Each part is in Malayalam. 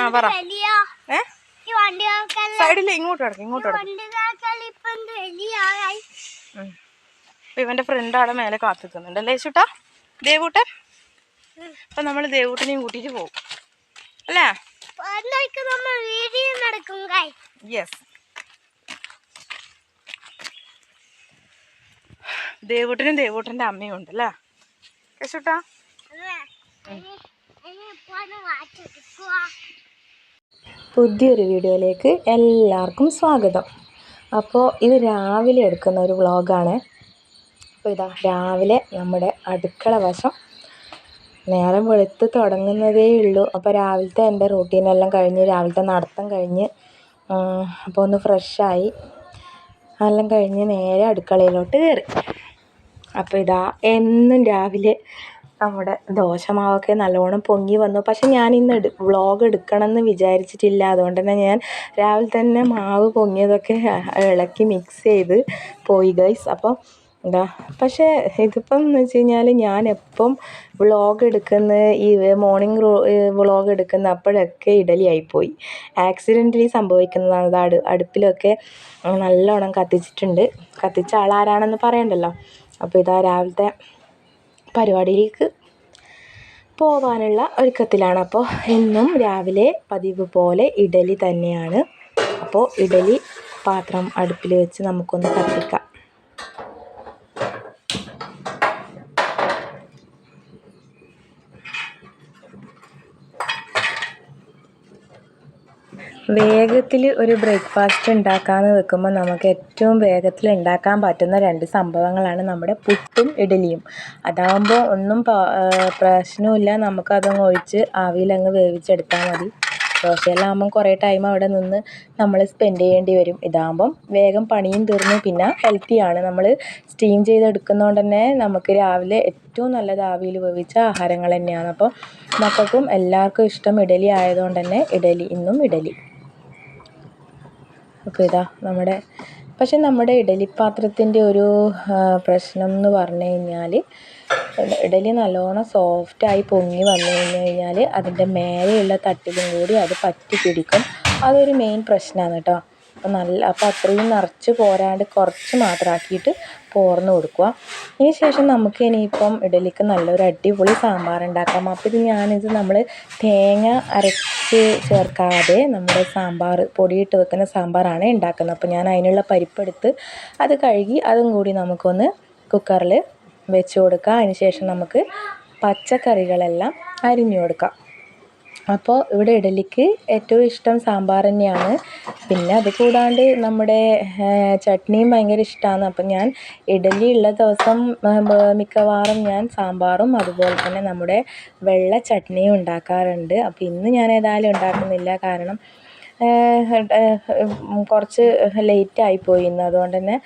ആ പറ. ഏ? സൈഡിൽ ഇങ്ങോട്ട് കിടക്കും ഇങ്ങോട്ട് കിടക്കും. ഇവന്റെ ഫ്രണ്ട് അവിടെ മേലെ കാത്തിക്കുന്നുണ്ട്. അല്ലേ ചുട്ടാ ദേവൂട്ടൻ? അപ്പൊ നമ്മൾ ദേവൂട്ടനെയും കൂട്ടിട്ട് പോകും. അല്ലേ? യെസ് ദേവൂട്ടനും ദേവൂട്ടന്റെ അമ്മയും ഉണ്ട് അല്ലേ? കേശുട്ടാ പുതിയൊരു വീഡിയോയിലേക്ക് എല്ലാവർക്കും സ്വാഗതം. അപ്പോൾ ഇത് രാവിലെ എടുക്കുന്ന ഒരു വ്ളോഗാണ്. അപ്പോൾ ഇതാ രാവിലെ നമ്മുടെ അടുക്കള വശം നേരം വെളുത്ത് തുടങ്ങുന്നതേ ഉള്ളൂ. അപ്പോൾ രാവിലത്തെ എന്റെ റൂട്ടീനെല്ലാം കഴിഞ്ഞ് രാവിലത്തെ നടത്തം കഴിഞ്ഞ് അപ്പോൾ ഒന്ന് ഫ്രഷായി എല്ലാം കഴിഞ്ഞ് നേരെ അടുക്കളയിലോട്ട് കയറി. അപ്പോൾ ഇതാ എന്നും രാവിലെ നമ്മുടെ ദോശമാവൊക്കെ നല്ലോണം പൊങ്ങി വന്നു. പക്ഷെ ഞാൻ ഇന്ന് എടു വ്ളോഗ് എടുക്കണം എന്ന് വിചാരിച്ചിട്ടില്ല. അതുകൊണ്ട് തന്നെ ഞാൻ രാവിലെ തന്നെ മാവ് പൊങ്ങിയതൊക്കെ ഇളക്കി മിക്സ് ചെയ്ത് പോയി ഗൈസ് അപ്പോൾ എന്താ പക്ഷേ ഇതിപ്പം എന്ന് വെച്ച് കഴിഞ്ഞാൽ ഞാൻ എപ്പം വ്ളോഗ് എടുക്കുന്ന ഈ മോർണിംഗ് വ്ളോഗ് എടുക്കുന്ന അപ്പോഴൊക്കെ ഇഡലി ആയിപ്പോയി ആക്സിഡന്റലി സംഭവിക്കുന്നതാണ്. അത് അടു അടുപ്പിലൊക്കെ നല്ലോണം കത്തിച്ചിട്ടുണ്ട്. കത്തിച്ച ആളാരാണെന്ന് പറയണ്ടല്ലോ. അപ്പോൾ ഇതാ രാവിലത്തെ പരിപാടിയിലേക്ക് പോകാനുള്ള ഒരുക്കത്തിലാണ്. അപ്പോൾ എന്നും രാവിലെ പതിവ് പോലെ ഇഡലി തന്നെയാണ്. അപ്പോൾ ഇഡലി പാത്രം അടുപ്പിൽ വെച്ച് നമുക്കൊന്ന് കത്തിക്കാം. വേഗത്തിൽ ഒരു ബ്രേക്ക്ഫാസ്റ്റ് ഉണ്ടാക്കാമെന്ന് വെക്കുമ്പോൾ നമുക്ക് ഏറ്റവും വേഗത്തിൽ ഉണ്ടാക്കാൻ പറ്റുന്ന രണ്ട് സംഭവങ്ങളാണ് നമ്മുടെ പുട്ടും ഇഡലിയും അതാകുമ്പോൾ ഒന്നും പ്രശ്നമില്ല നമുക്കതങ്ങ് ഒഴിച്ച് ആവിയിലങ്ങ് വേവിച്ചെടുത്താൽ മതി. ദോശയെല്ലാം കുറേ ടൈം അവിടെ നിന്ന് നമ്മൾ സ്പെൻഡ് ചെയ്യേണ്ടി വരും. ഇതാകുമ്പം വേഗം പണിയും തീർന്നു. പിന്നെ ഹെൽത്തിയാണ് നമ്മൾ സ്റ്റീം ചെയ്തെടുക്കുന്നതുകൊണ്ട് തന്നെ നമുക്ക് രാവിലെ ഏറ്റവും നല്ലത് ആവിയിൽ വേവിച്ച ആഹാരങ്ങൾ തന്നെയാണ്. അപ്പോൾ മക്കൾക്കും എല്ലാവർക്കും ഇഷ്ടം ഇഡലി ആയതുകൊണ്ട് തന്നെ ഇഡലി ഇന്നും ഇഡലി. അപ്പോൾ ഇതാ നമ്മുടെ പക്ഷെ നമ്മുടെ ഇഡലി പാത്രത്തിന്റെ ഒരു പ്രശ്നം എന്ന് പറഞ്ഞു കഴിഞ്ഞാൽ ഇഡലി നല്ലോണം സോഫ്റ്റായി പൊങ്ങി വന്നു കഴിഞ്ഞു കഴിഞ്ഞാൽ അതിന്റെ മേലെയുള്ള തട്ടിലും കൂടി അത് പറ്റി പിടിക്കും അതൊരു മെയിൻ പ്രശ്നമാണ് കേട്ടോ. അപ്പോൾ നല്ല അപ്പം അത്രയും നിറച്ച് പോരാണ്ട് കുറച്ച് മാത്രമാക്കിയിട്ട് പോർന്ന് കൊടുക്കുക ഇതിന് ശേഷം നമുക്ക് ഇനിയിപ്പം ഇഡലിക്ക് നല്ലൊരു അടിപൊളി സാമ്പാർ ഉണ്ടാക്കാം. അപ്പം ഇത് ഞാനിത് നമ്മൾ തേങ്ങ അരച്ച് ചേർക്കാതെ നമ്മുടെ സാമ്പാർ പൊടിയിട്ട് വെക്കുന്ന സാമ്പാറാണ് ഉണ്ടാക്കുന്നത്. അപ്പോൾ ഞാൻ അതിനുള്ള പരിപ്പെടുത്ത് അത് കഴുകി അതും കൂടി നമുക്കൊന്ന് കുക്കറിൽ വെച്ച് കൊടുക്കുക അതിന് ശേഷം നമുക്ക് പച്ചക്കറികളെല്ലാം അരിഞ്ഞു കൊടുക്കാം. അപ്പോൾ ഇവിടെ ഇഡലിക്ക് ഏറ്റവും ഇഷ്ടം സാമ്പാർ തന്നെയാണ്. പിന്നെ അത് കൂടാണ്ട് നമ്മുടെ ചട്നിയും ഭയങ്കര ഇഷ്ടമാണ് അപ്പം ഞാൻ ഇഡലി ഉള്ള ദിവസം മിക്കവാറും ഞാൻ സാമ്പാറും അതുപോലെ തന്നെ നമ്മുടെ വെള്ള ചട്നിയും ഉണ്ടാക്കാറുണ്ട്. അപ്പോൾ ഇന്ന് ഞാൻ ഏതായാലും ഉണ്ടാക്കുന്നില്ല. കാരണം കുറച്ച് ലേറ്റായി പോയി ഇന്ന്. അതുകൊണ്ട് തന്നെ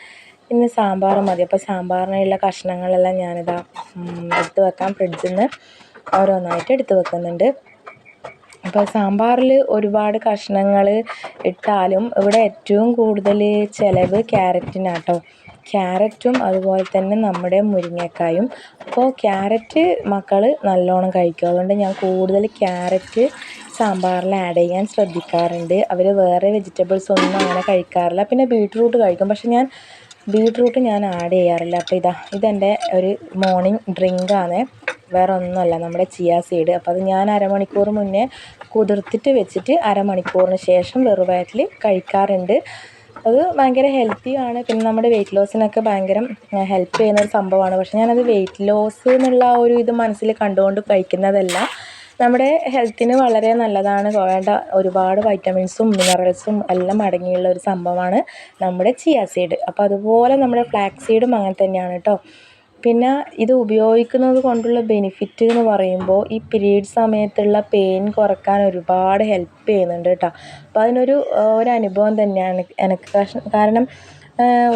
ഇന്ന് സാമ്പാർ മതി. അപ്പോൾ സാമ്പാറിനുള്ള കഷ്ണങ്ങളെല്ലാം ഞാനിതാ എടുത്ത് വെക്കാം ഫ്രിഡ്ജിൽ നിന്ന് ഓരോന്നായിട്ട് എടുത്ത് വെക്കുന്നുണ്ട്. അപ്പോൾ സാമ്പാറിൽ ഒരുപാട് കഷ്ണങ്ങൾ ഇട്ടാലും ഇവിടെ ഏറ്റവും കൂടുതൽ ചിലവ് ക്യാരറ്റിനാട്ടോ. ക്യാരറ്റും അതുപോലെ തന്നെ നമ്മുടെ മുരിങ്ങക്കായും. അപ്പോൾ ക്യാരറ്റ് മക്കൾ നല്ലോണം കഴിക്കും. അതുകൊണ്ട് ഞാൻ കൂടുതൽ ക്യാരറ്റ് സാമ്പാറിൽ ആഡ് ചെയ്യാൻ ശ്രദ്ധിക്കാറുണ്ട്. അവർ വേറെ വെജിറ്റബിൾസ് ഒന്നും അങ്ങനെ കഴിക്കാറില്ല. പിന്നെ ബീട്രൂട്ട് കഴിക്കും. പക്ഷെ ഞാൻ ബീട്രൂട്ട് ഞാൻ ആഡ് ചെയ്യാറില്ല. അപ്പോൾ ഇതാ ഇതെന്റെ ഒരു മോർണിംഗ് ഡ്രിങ്കാണ് വേറെ ഒന്നുമല്ല നമ്മുടെ ചിയ സീഡ് അപ്പോൾ അത് ഞാൻ അരമണിക്കൂർ മുന്നേ കുതിർത്തിട്ട് വെച്ചിട്ട് അരമണിക്കൂറിന് ശേഷം വെറുവയറ്റിൽ കഴിക്കാറുണ്ട്. അത് ഭയങ്കര ഹെൽത്തിയാണ് പിന്നെ നമ്മുടെ വെയിറ്റ് ലോസിനൊക്കെ ഭയങ്കര ഹെൽപ്പ് ചെയ്യുന്ന ഒരു സംഭവമാണ്. പക്ഷെ ഞാനത് വെയിറ്റ് ലോസ് എന്നുള്ള ഒരു ഇത് മനസ്സിൽ കണ്ടുകൊണ്ട് കഴിക്കുന്നതല്ല. നമ്മുടെ ഹെൽത്തിന് വളരെ നല്ലതാണ്. വേണ്ട ഒരുപാട് വൈറ്റമിൻസും മിനറൽസും എല്ലാം അടങ്ങിയുള്ള ഒരു സംഭവമാണ് നമ്മുടെ ചിയ സീഡ് അപ്പോൾ അതുപോലെ നമ്മുടെ ഫ്ലാക്സ് സീഡും അങ്ങനെ തന്നെയാണ് കേട്ടോ പിന്നെ ഇത് ഉപയോഗിക്കുന്നത് കൊണ്ടുള്ള ബെനിഫിറ്റ് എന്ന് പറയുമ്പോൾ ഈ പീരീഡ് സമയത്തുള്ള പെയിൻ കുറയ്ക്കാൻ ഒരുപാട് ഹെൽപ്പ് ചെയ്യുന്നുണ്ട് കേട്ടോ അപ്പോൾ അതിനൊരു ഒരു അനുഭവം തന്നെയാണ് എനിക്ക് കാരണം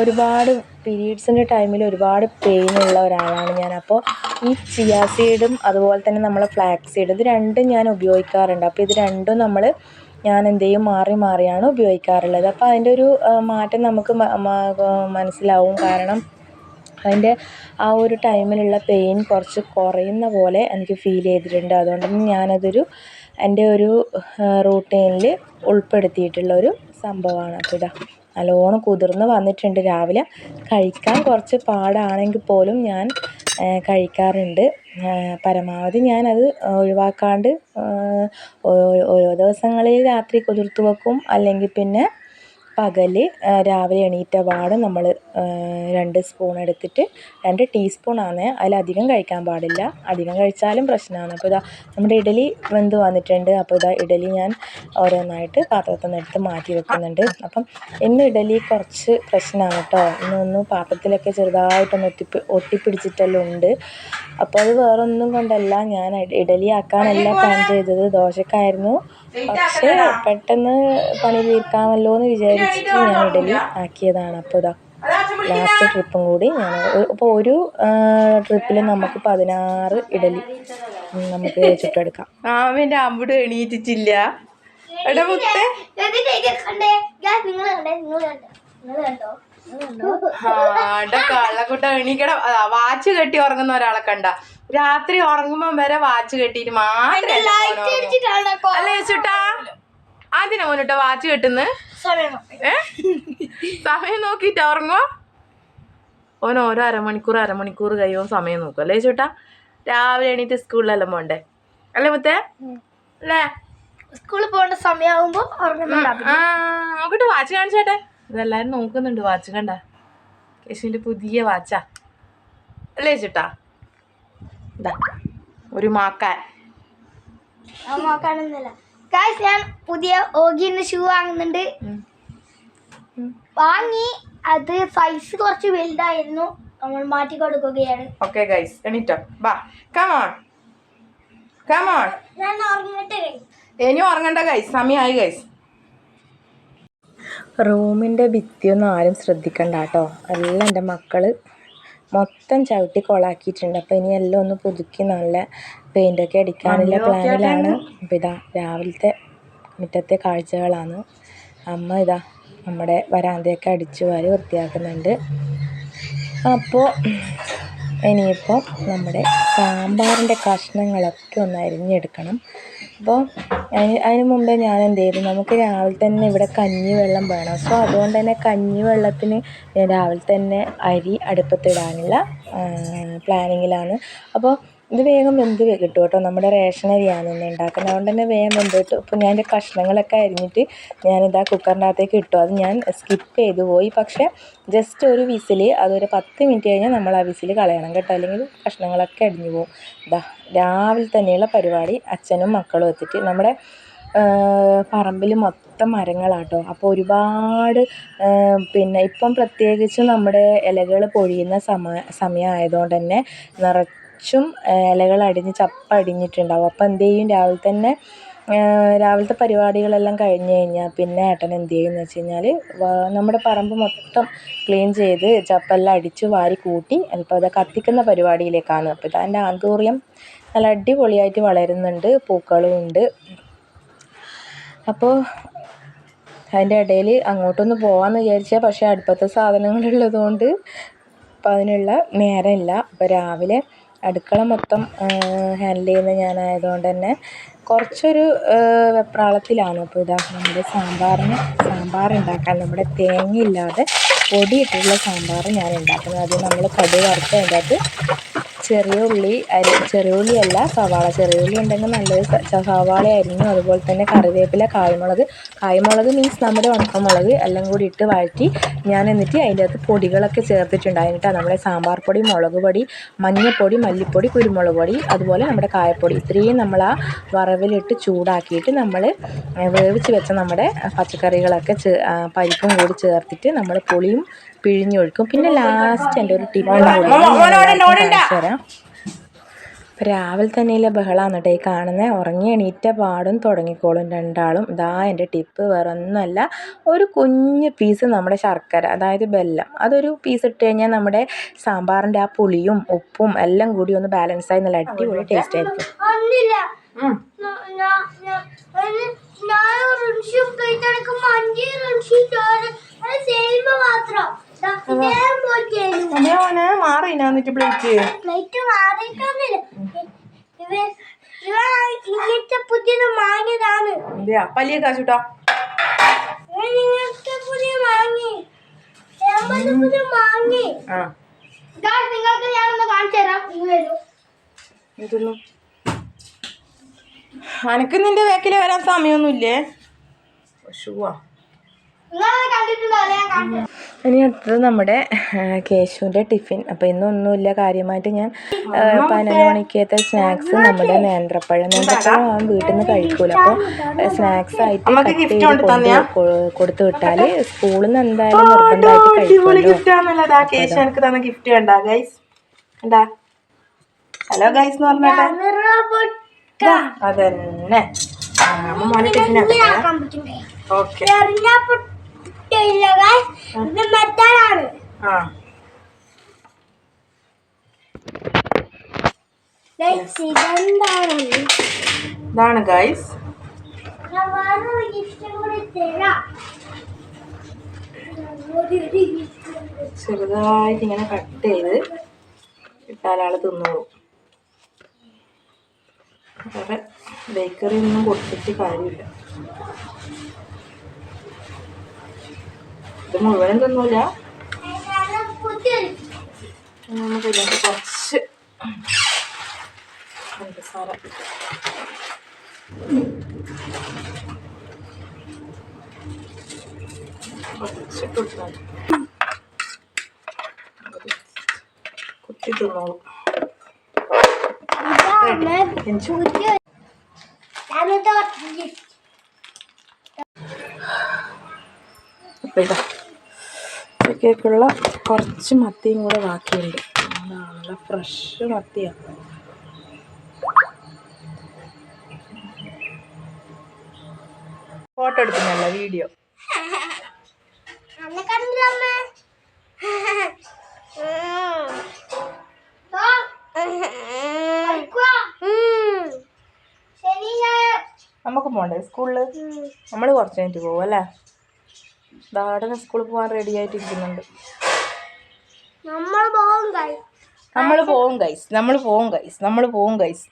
ഒരുപാട് പീരീഡ്സിന്റെ ടൈമിൽ ഒരുപാട് പെയിൻ ഉള്ള ഒരാളാണ് ഞാൻ. അപ്പോൾ ഈ ചിയാ സീഡും അതുപോലെ തന്നെ നമ്മളെ ഫ്ലാക്സ് സീഡ് ഇത് രണ്ടും ഞാൻ ഉപയോഗിക്കാറുണ്ട്. അപ്പോൾ ഇത് രണ്ടും നമ്മൾ ഞാൻ എന്ത് ചെയ്യും? മാറി മാറിയാണ് ഉപയോഗിക്കാറുള്ളത്. അപ്പോൾ അതിന്റെ ഒരു മാറ്റം നമുക്ക് മനസ്സിലാവും. കാരണം അതിന്റെ ആ ഒരു ടൈമിലുള്ള പെയിൻ കുറച്ച് കുറയുന്ന പോലെ എനിക്ക് ഫീൽ ചെയ്തിട്ടുണ്ട്. അതുകൊണ്ട് തന്നെ ഞാനതൊരു എന്റെ ഒരു റൂട്ടീനിൽ ഉൾപ്പെടുത്തിയിട്ടുള്ള ഒരു സംഭവമാണ് അപ്പോൾ നല്ലോണം കുതിർന്ന് വന്നിട്ടുണ്ട് രാവിലെ. കഴിക്കാൻ കുറച്ച് പാടാണെങ്കിൽ പോലും ഞാൻ കഴിക്കാറുണ്ട്. പരമാവധി ഞാനത് ഒഴിവാക്കാണ്ട് ഓരോ ദിവസങ്ങളിൽ രാത്രി കുതിർത്ത് വെക്കും. അല്ലെങ്കിൽ പിന്നെ പകൽ രാവിലെ എണീറ്റ പാടെ നമ്മൾ രണ്ട് സ്പൂൺ എടുത്തിട്ട് രണ്ട് ടീസ്പൂണാണ്. അതിലധികം കഴിക്കാൻ പാടില്ല. അധികം കഴിച്ചാലും പ്രശ്നമാണ് അപ്പോൾ ഇതാ നമ്മുടെ ഇഡലി വെന്ത് വന്നിട്ടുണ്ട്. അപ്പോൾ ഇതാ ഇഡലി ഞാൻ ഓരോന്നായിട്ട് പാത്രത്തിൽ നിന്ന് എടുത്ത് മാറ്റി വെക്കുന്നുണ്ട്. അപ്പം ഇന്ന് ഇഡലി കുറച്ച് പ്രശ്നമാണ് കേട്ടോ. ഇന്നൊന്ന് പാത്രത്തിലൊക്കെ ചെറുതായിട്ടൊന്ന് ഒട്ടിപ്പി ഒട്ടിപ്പിടിച്ചിട്ടെല്ലാം ഉണ്ട്. അപ്പോൾ അത് വേറൊന്നും കൊണ്ടല്ല. ഞാൻ ഇഡലി ആക്കാനല്ല പ്ലാൻ ചെയ്തത്. ദോശക്കായിരുന്നു. പക്ഷേ പെട്ടെന്ന് പണി തീർക്കാമല്ലോ എന്ന് വിചാരിച്ചിട്ട് ഞാൻ ഇഡലി ആക്കിയതാണ്. അപ്പോൾ ഇതാ ലാസ്റ്റ് ട്രിപ്പും കൂടി ഞാൻ അപ്പോൾ ഒരു ട്രിപ്പിൽ നമുക്ക് പതിനാറ് ഇഡലി. നമുക്ക് ചുട്ടെടുക്കാം. മാമന്റെ അമ്പുട് എണീറ്റിട്ടില്ല. എടാ മുത്തേ. കണ്ടേ. നിങ്ങൾ കണ്ടേ. നിങ്ങൾ കണ്ടോ? കള്ളക്കുട്ട എണീക്കട വാച്ച് കെട്ടി ഉറങ്ങുന്ന ഒരാളെ കണ്ട. രാത്രി ഉറങ്ങുമ്പോ വരെ വാച്ച് കെട്ടിട്ട് മാത്രമേ അല്ലേ ചേട്ടാ അതിനാ മോനിട്ടോ വാച്ച് കെട്ടുന്ന? സമയം നോക്കിട്ട് ഉറങ്ങോ? ഓൻ ഓരോ അരമണിക്കൂർ അരമണിക്കൂർ കഴിയുമ്പോൾ സമയം നോക്കും. അല്ലേ ചേട്ടാ രാവിലെ എണീറ്റ് സ്കൂളിലെല്ലാം പോണ്ടേ? അല്ലേ മുത്തേ? അല്ലേ? സ്കൂളിൽ പോകേണ്ട സമയമാകുമ്പോ അങ്ങോട്ട് വാച്ച് കാണിച്ചേട്ടെ. ഇതെല്ലാരും നോക്കുന്നുണ്ട് വാച്ച് കണ്ട. കേശുവിന്റെ പുതിയ വാച്ചാ അല്ലേ ചേട്ടാ? ഇതാ ഒരു മാക്കാൻ. ഗായ്സ് ഞാൻ പുതിയ ഓഗിന്ന് ഷൂ വാങ്ങുന്നുണ്ട്. വാങ്ങി അത് സൈസ് കുറച്ച് വലുതായിരുന്നു. നമ്മൾ മാറ്റി കൊടുക്കുകയാണ്. ഓക്കെ ഗൈസ് എണീറ്റോ. ബാ കമോൺ കമോൺ ഞാൻ ഉറങ്ങിട്ട് ഇനി ഉറങ്ങണ്ട ഗൈസ് സമയമായി ഗൈസ് റൂമിന്റെ ഭിത്തിയൊന്നും ആരും ശ്രദ്ധിക്കണ്ട കേട്ടോ എല്ലാം എന്റെ മക്കൾ മൊത്തം ചവിട്ടി കൊളാക്കിയിട്ടുണ്ട്. അപ്പോൾ ഇനി എല്ലാം ഒന്ന് പുതുക്കി നല്ല പെയിന്റൊക്കെ അടിക്കാനുള്ള പ്ലാനിലാണ് അപ്പോൾ ഇതാ രാവിലത്തെ മുറ്റത്തെ കാഴ്ചകളാണ്. അമ്മ ഇതാ നമ്മുടെ വരാന്തയൊക്കെ അടിച്ചു വാരി വൃത്തിയാക്കുന്നുണ്ട്. അപ്പോൾ ഇനിയിപ്പോൾ നമ്മുടെ സാമ്പാറിന്റെ കഷ്ണങ്ങളൊക്കെ ഒന്ന് അരിഞ്ഞെടുക്കണം. അപ്പോൾ അതിന് മുമ്പേ ഞാൻ എന്ത് ചെയ്തു? നമുക്ക് രാവിലെ തന്നെ ഇവിടെ കഞ്ഞി വെള്ളം വേണം. സോ അതുകൊണ്ട് തന്നെ കഞ്ഞി വെള്ളത്തിന് രാവിലെ തന്നെ അരി അടുപ്പത്തിടാനുള്ള പ്ലാനിങ്ങിലാണ് അപ്പോൾ ഇത് വേഗം വെന്ത് കിട്ടും കേട്ടോ. നമ്മുടെ റേഷൻ അരിയാണ് ഇന്ന് ഉണ്ടാക്കുന്നത്. അതുകൊണ്ട് തന്നെ വേഗം വെന്ത് കിട്ടും. അപ്പോൾ ഞാൻ എന്റെ കഷ്ണങ്ങളൊക്കെ അരിഞ്ഞിട്ട് ഞാനിതാ കുക്കറിന്റെ അകത്തേക്ക് ഇട്ടു. അത് ഞാൻ സ്കിപ്പ് ചെയ്തു പോയി. പക്ഷേ ജസ്റ്റ് ഒരു വിസിൽ അതൊരു പത്ത് മിനിറ്റ് കഴിഞ്ഞാൽ നമ്മൾ ആ വിസിൽ കളയണം കേട്ടോ. അല്ലെങ്കിൽ കഷ്ണങ്ങളൊക്കെ അടിഞ്ഞു പോകും. ഇതാ രാവിലെ തന്നെയുള്ള പരിപാടി അച്ഛനും മക്കളും എത്തിയിട്ട് നമ്മുടെ പറമ്പിൽ മൊത്തം മരങ്ങളാട്ടോ. അപ്പോൾ ഒരുപാട് പിന്നെ ഇപ്പം പ്രത്യേകിച്ച് നമ്മുടെ ഇലകൾ പൊഴിയുന്ന സമ സമയമായതുകൊണ്ട് തന്നെ നിറച്ചും ആ, ഇലകൾ അടിഞ്ഞ് ചപ്പടിഞ്ഞിട്ടുണ്ടാവും അപ്പോൾ എന്ത് ചെയ്യും? രാവിലെ തന്നെ രാവിലത്തെ പരിപാടികളെല്ലാം കഴിഞ്ഞ് കഴിഞ്ഞാൽ പിന്നെ ഏട്ടൻ എന്ത് ചെയ്യും എന്ന് വെച്ച് കഴിഞ്ഞാൽ നമ്മുടെ പറമ്പ് മൊത്തം ക്ലീൻ ചെയ്ത് ചപ്പെല്ലാം അടിച്ച് വാരി കൂട്ടി അതിപ്പോൾ അത് കത്തിക്കുന്ന പരിപാടിയിലേക്കാണ്. അപ്പോൾ അതിന്റെ ആന്തൂറിയം നല്ല അടിപൊളിയായിട്ട് വളരുന്നുണ്ട് പൂക്കളും ഉണ്ട്. അപ്പോൾ അതിന്റെ ഇടയിൽ അങ്ങോട്ടൊന്ന് പോകാമെന്ന് വിചാരിച്ചാൽ പക്ഷേ അടുപ്പത്തെ സാധനങ്ങളുള്ളതുകൊണ്ട് അപ്പം അതിനുള്ള നേരമില്ല. അപ്പോൾ രാവിലെ അടുക്കള മൊത്തം ഹാൻഡിൽ ചെയ്യുന്ന ഞാനായതുകൊണ്ട് തന്നെ കുറച്ചൊരു വെപ്രാളത്തിലാണ്. അപ്പോൾ ഇതാ നമ്മുടെ സാമ്പാറിന് ഉണ്ടാക്കാൻ. നമ്മുടെ തേങ്ങയില്ലാതെ പൊടിയിട്ടുള്ള സാമ്പാർ ഞാൻ ഉണ്ടാക്കുന്നത്. അത് നമ്മൾ കടുക് വറുത്ത് അതിന്റെ അകത്ത് ചെറിയ ഉള്ളി അരി ചെറിയ ഉള്ളിയല്ല സവാള. ചെറിയ ഉള്ളി ഉണ്ടെങ്കിൽ നല്ലത് സവാള അരിഞ്ഞു അതുപോലെ തന്നെ കറിവേപ്പില കായ്മുളക്. കായ്മുളക് മീൻസ് നമ്മുടെ ഉണക്കമുളക് എല്ലാം കൂടി ഇട്ട് വഴറ്റി ഞാൻ എന്നിട്ട് അതിന്റെ അകത്ത് പൊടികളൊക്കെ ചേർത്തിട്ടുണ്ടായിട്ടാണ് നമ്മുടെ സാമ്പാർ പൊടി മുളക് പൊടി മഞ്ഞൾപ്പൊടി മല്ലിപ്പൊടി കുരുമുളക് പൊടി അതുപോലെ നമ്മുടെ കായപ്പൊടി. ഇത്രയും നമ്മൾ ആ വറവിലിട്ട് ചൂടാക്കിയിട്ട് നമ്മൾ വേവിച്ച് വെച്ച നമ്മുടെ പച്ചക്കറികളൊക്കെ പരിപ്പും കൂടി ചേർത്തിട്ട് നമ്മൾ പുളിയും പിഴിഞ്ഞൊഴിക്കും പിന്നെ ലാസ്റ്റ് എന്റെ ഒരു ടിപ്പ് തരാം ഇപ്പം രാവിലെ തന്നെയുള്ള ബഹളമാണ് കേട്ടോ ഈ കാണുന്നത് ഉറങ്ങി എണീറ്റ പാടും തുടങ്ങിക്കോളും രണ്ടാളും ഇതാ എന്റെ ടിപ്പ് വേറെ ഒന്നുമല്ല ഒരു കുഞ്ഞ് പീസ് നമ്മുടെ ശർക്കര അതായത് ബെല്ലം അതൊരു പീസ് ഇട്ട് കഴിഞ്ഞാൽ നമ്മുടെ സാമ്പാറിന്റെ ആ പുളിയും ഉപ്പും എല്ലാം കൂടി ഒന്ന് ബാലൻസ് ആയി നല്ല അടിപൊളി ടേസ്റ്റ് ആയിരിക്കും മോനെ പ്ലേറ്റ് പ്ലേറ്റ് മാറിയിട്ടൊന്നുമില്ല പുതിയത് വാങ്ങിയതാണ്. എന്തിയാ? പല്ലിയ കാശുട്ടോ. ഞാൻ ഇങ്ങനത്തെ പുതിയ വാങ്ങി. ഞാൻ പുതിയ വാങ്ങി. ആ. നിങ്ങൾക്ക് ഞാനൊന്ന് കാണിച്ചു തരാം. നിങ്ങൾ ഇതൊന്നും അനക്ക് നിന്റെ വേക്കിൽ വരാൻ സമയമൊന്നുമില്ലേ പശുവാ കണ്ടിട്ടുണ്ടോ? ഇനി അടുത്തത് നമ്മുടെ കേശുവിന്റെ ടിഫിൻ. അപ്പോൾ ഇന്നൊന്നുമില്ല കാര്യമായിട്ട് ഞാൻ പതിനൊന്ന് മണിക്കത്തെ സ്നാക്സ് നമ്മുടെ നേന്ത്രപ്പഴം. നേന്ത്രപ്പഴം അവൻ വീട്ടിൽ നിന്ന് കഴിക്കൂല അപ്പോൾ സ്നാക്സ് ആയിട്ട് കട്ട് ചെയ്ത് കൊടുത്തു വിട്ടാൽ സ്കൂളിൽ നിന്ന് എന്തായാലും നിർബന്ധമായിട്ട് കഴിക്കുമല്ലോ. ഹലോ ഗൈസ് എന്ന് അതന്നെ. അമ്മ മോനെ ടിഫിൻ ഓക്കെ ചെറിയ പൊട്ടില്ല ഇത് മെത്തലാണ് ആ. ഇതാണ് ഗൈസ് ചെറുതായിട്ട് ഇങ്ങനെ കട്ട് ചെയ്ത് ഇട്ടാൽ ആൾ തിന്നോളും. വേറെ ബേക്കറി ഒന്നും കൊടുത്തിട്ട് കാര്യമില്ല. ഇത് മുഴുവനും തിന്നൂല ഇതിനകത്ത് കുറച്ച് പഞ്ചസാര. കുറച്ച് കൊടുത്താൽ കുത്തി തിന്നോളും അപ്പം ഇതാ. ഉച്ചക്കേക്കുള്ള കുറച്ച് മത്തിയും കൂടെ ബാക്കിയുണ്ട്. നല്ല ഫ്രഷ് മത്തിയാണ് ഫോട്ടോ എടുക്കുന്നല്ല വീഡിയോ നമുക്ക് പോണ്ടേ സ്കൂളിൽ നമ്മൾ കുറച്ച് കഴിഞ്ഞിട്ട് പോകും അല്ലേ? ദാടന സ്കൂളിൽ പോകാൻ റെഡി ആയിട്ടിരിക്കുന്നുണ്ട്. നമ്മൾ പോകും കൈ നമ്മൾ പോവും ഗൈസ് നമ്മൾ പോവും ഗൈസ് നമ്മൾ പോവും ഗൈസ്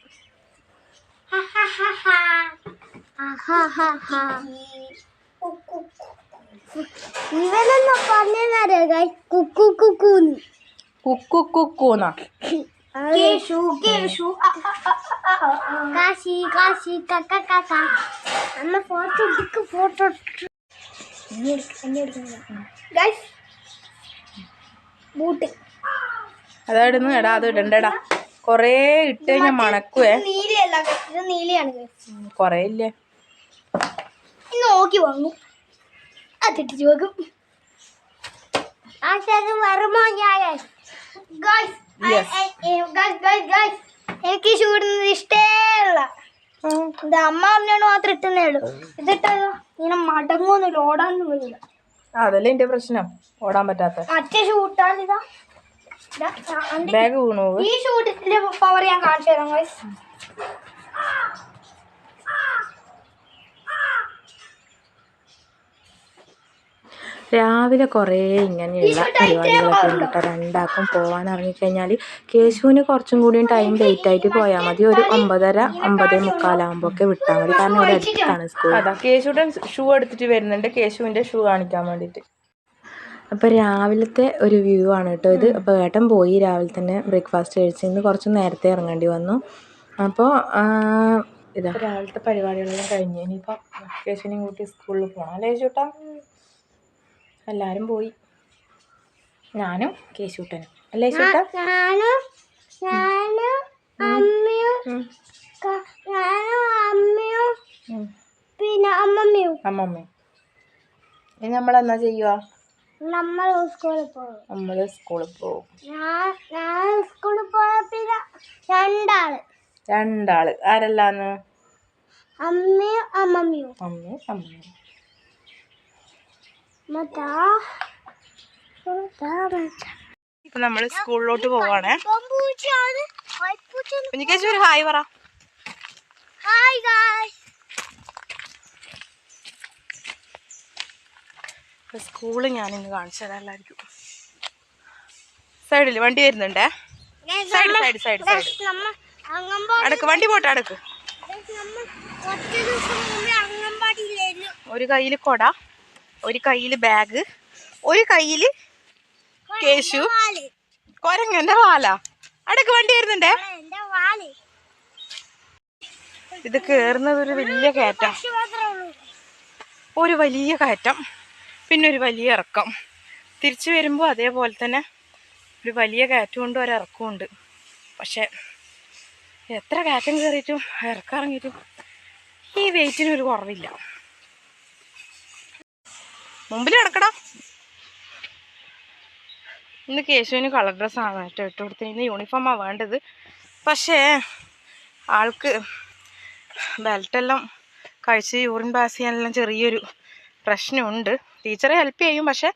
ഇവനെന്നാ പറഞ്ഞാരേ കൈ കുക്കു കുക്കൂന്ന്. കുക്കു കുക്കൂന്നാ. കേശു കേശു. കാശി കാശി കക്ക കക്ക. അമ്മ ഫോട്ടോ എടുക്ക് ഫോട്ടോ ഗൈസ് ബൂട്ട് അതായിരുന്നു എടാ അത് ഇടണ്ടടാ. കൊറേ ഇട്ട് കഴിഞ്ഞാൽ മണക്കുവേ. കൊറേ ഇല്ലേ? നോക്കി വന്നു ഗൈസ് ഗൈസ് എനിക്ക് ചൂടുന്നത് ഇഷ്ടേല്ല ഇത് അമ്മ അമ്മയോട് മാത്രം ഇട്ടുന്നേ ഉള്ളൂ. ഇതിട്ടതോ ഇങ്ങനെ മടങ്ങുന്നില്ല ഓടാനൊന്നും വരില്ല. അതല്ലേ എന്റെ പ്രശ്നം? ഓടാൻ പറ്റാത്ത. മറ്റേ ഷൂട്ടാണിതാ ഇതാ, ബാഗ് വീണു. ഈ ഷൂട്ടിന്റെ പവർ ഞാൻ കാണിച്ചു തരാം ഗൈസ് രാവിലെ കുറേ ഇങ്ങനെയുള്ള പരിപാടികളൊക്കെ ഉണ്ട്. കേട്ടോ രണ്ടാക്കും പോകാൻ ഇറങ്ങിക്കഴിഞ്ഞാൽ കേശുവിന് കുറച്ചും കൂടിയും ടൈം ലേറ്റ് ആയിട്ട് പോയാൽ മതി. ഒരു ഒമ്പതര ഒമ്പതേ മുക്കാലാകുമ്പോൾ ഒക്കെ വിട്ടാൽ മതി. കാരണം ഇവിടെ അടുത്താണ് സ്കൂൾ അതാ കേശുവിടെ ഷൂ എടുത്തിട്ട് വരുന്നുണ്ട്. കേശുവിന്റെ ഷൂ കാണിക്കാൻ വേണ്ടിട്ട് അപ്പോൾ രാവിലത്തെ ഒരു വ്യൂ ആണ് കേട്ടോ ഇത്. അപ്പോൾ ഏട്ടൻ പോയി രാവിലെ തന്നെ ബ്രേക്ക്ഫാസ്റ്റ് കഴിച്ചു ഇന്ന് കുറച്ച് നേരത്തെ ഇറങ്ങേണ്ടി വന്നു. അപ്പോൾ ഇതാ. രാവിലത്തെ പരിപാടികളെല്ലാം കഴിഞ്ഞ് ഇനിയിപ്പം കേശുവിനെയും കൂട്ടി സ്കൂളിൽ പോകണം അല്ലേ കേശുട്ടാ എല്ലാരും പോയി. ഞാനും കേശുട്ടനും. അല്ലേ കേശുട്ടാ? ഞാനും ഞാനും അമ്മയും ഞാനും അമ്മയും പിന്നെ അമ്മമ്മയും. അമ്മമ്മ ഇനി നമ്മൾ എന്നാ ചെയ്യുക നമ്മൾ സ്കൂളിൽ പോകും. നമ്മൾ സ്കൂളിൽ പോകും. ഞാൻ ഞാൻ സ്കൂളിൽ പോയ പിന്നെ രണ്ടാൾ. രണ്ടാൾ. ആരെല്ലാന്ന്? അമ്മയും അമ്മമ്മയും. അമ്മയും അമ്മയും ഇപ്പൊ നമ്മൾ സ്കൂളിലോട്ട് പോവാണേ. കുഞ്ഞിക്കേശു ഒരു ഹായ് പറ. ഹായ് സ്കൂൾ ഞാൻ ഇന്ന് കാണിച്ചു തരാം എല്ലാവർക്കും. സൈഡിൽ വണ്ടി വരുന്നുണ്ടേ? Side side side side. അടക്ക് വണ്ടി പോട്ടെ അടക്ക് ഒരു കയ്യിൽ കൊട. ഒരു കയ്യിൽ ബാഗ് ഒരു കയ്യിൽ കേശു. കൊരങ്ങന്റെ വാല? അടക്ക് വണ്ടി വരുന്നുണ്ടേ? ഇത് കേറുന്നത് ഒരു വലിയ കയറ്റം. ഒരു വലിയ കയറ്റം. പിന്നെ ഒരു വലിയ ഇറക്കം. തിരിച്ചു വരുമ്പോൾ അതേപോലെ തന്നെ ഒരു വലിയ കയറ്റം കയറ്റമുണ്ട് ഒരു ഇറക്കമുണ്ട് പക്ഷെ എത്ര കയറ്റം കയറിയിട്ടും ഇറക്കം ഇറങ്ങിയിട്ടും ഈ വെയിറ്റിന് ഒരു കുറവില്ല. മുമ്പിൽ കിടക്കടാ. ഇന്ന് കേശുവിന് കളർ ഡ്രസ്സാണ് കേട്ടോ ഇട്ട് കൊടുത്തത്. ഇന്ന് യൂണിഫോമാണ് വേണ്ടത്. പക്ഷേ ആൾക്ക് ബെൽറ്റെല്ലാം കഴിച്ച് യൂറിൻ പാസ് ചെയ്യാനെല്ലാം ചെറിയൊരു പ്രശ്നമുണ്ട്. ടീച്ചറെ ഹെൽപ്പ് ചെയ്യും പക്ഷെ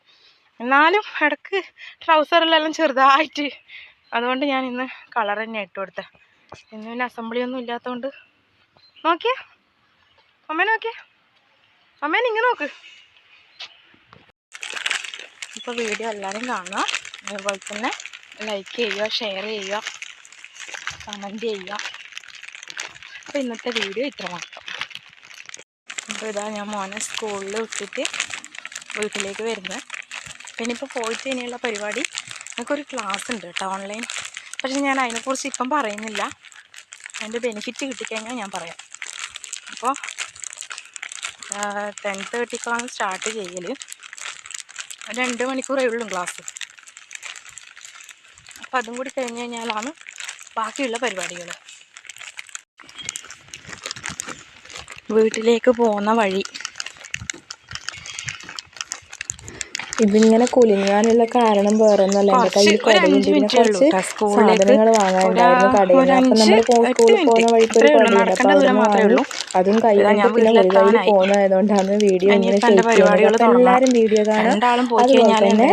എന്നാലും ഇടയ്ക്ക് ട്രൗസറിലെല്ലാം ചെറുതായിട്ട്. അതുകൊണ്ട് ഞാൻ ഇന്ന് കളർ തന്നെ ഇട്ട് കൊടുത്തത് ഇന്ന് പിന്നെ അസംബ്ലി ഒന്നും ഇല്ലാത്തതുകൊണ്ട് നോക്കിയേ. അമ്മേനെ നോക്കിയേ. അമ്മേനെ ഇങ്ങനെ നോക്ക്. ഇപ്പോൾ വീഡിയോ എല്ലാവരും കാണുക. അതുപോലെ തന്നെ ലൈക്ക് ചെയ്യുക ഷെയർ ചെയ്യുക കമന്റ് ചെയ്യുക. അപ്പോൾ ഇന്നത്തെ വീഡിയോ ഇത്ര മാത്രം. അപ്പോൾ ഇതാ ഞാൻ മോനെ സ്കൂളിൽ വിട്ടിട്ട് വീട്ടിലേക്ക് വരുന്നത്. പിന്നെ ഇപ്പോൾ പോയിട്ട് ഇനിയുള്ള പരിപാടി എനിക്കൊരു ക്ലാസ് ഉണ്ട് കേട്ടോ ഓൺലൈൻ പക്ഷെ ഞാൻ അതിനെക്കുറിച്ച് ഇപ്പം പറയുന്നില്ല. അതിന്റെ ബെനിഫിറ്റ് കിട്ടിക്കഴിഞ്ഞാൽ ഞാൻ പറയാം. അപ്പോൾ ടെൻ തേർട്ടിക്കാണ് സ്റ്റാർട്ട് ചെയ്യൽ രണ്ട് മണിക്കൂറേ ഉള്ളൂ ക്ലാസ്. അപ്പം അതും കൂടി കഴിഞ്ഞ് കഴിഞ്ഞാലാണ് ബാക്കിയുള്ള പരിപാടികൾ. വീട്ടിലേക്ക് പോകുന്ന വഴി ഇതിങ്ങനെ കുലുങ്ങാനുള്ള കാരണം വേറൊന്നുമല്ല. എന്റെ കയ്യിൽ കടയുണ്ട്. പിന്നെ കുറച്ച് സാധനങ്ങൾ വാങ്ങാനുണ്ടായിരുന്നു കടയിൽ അപ്പം നമ്മൾ എട്ട് സ്കൂളിൽ പോകുന്ന വഴിക്ക് ഒരു. കടയുണ്ട്. അപ്പം അവിടെ വാങ്ങി. അതും കൈ ഇതാ പിന്നെ ഒരു കയ്യിൽ. പോകുന്നതായതുകൊണ്ടാണ് വീഡിയോ ഇങ്ങനെ പരിപാടികൾ ചെയ്യുന്നത്. അപ്പം. എല്ലാവരും വീഡിയോ കാണാം അതുപോലെ തന്നെ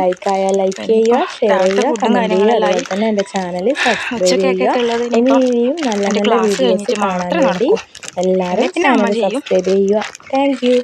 ലൈക്ക് ആയാൽ ലൈക്ക് ചെയ്യുക ഷെയർ ചെയ്യുക കമന്റ് കമന്റ് ചെയ്യുക. അതുപോലെ തന്നെ എന്റെ ചാനൽ സബ്സ്ക്രൈബ് ചെയ്യുക. ഇനി ഇനിയും നല്ല നല്ല വീഡിയോസ് കാണാൻ വേണ്ടി എല്ലാരും എല്ലാവരും ചാനൽ സബ്സ്ക്രൈബ് ചെയ്യുക. Thank you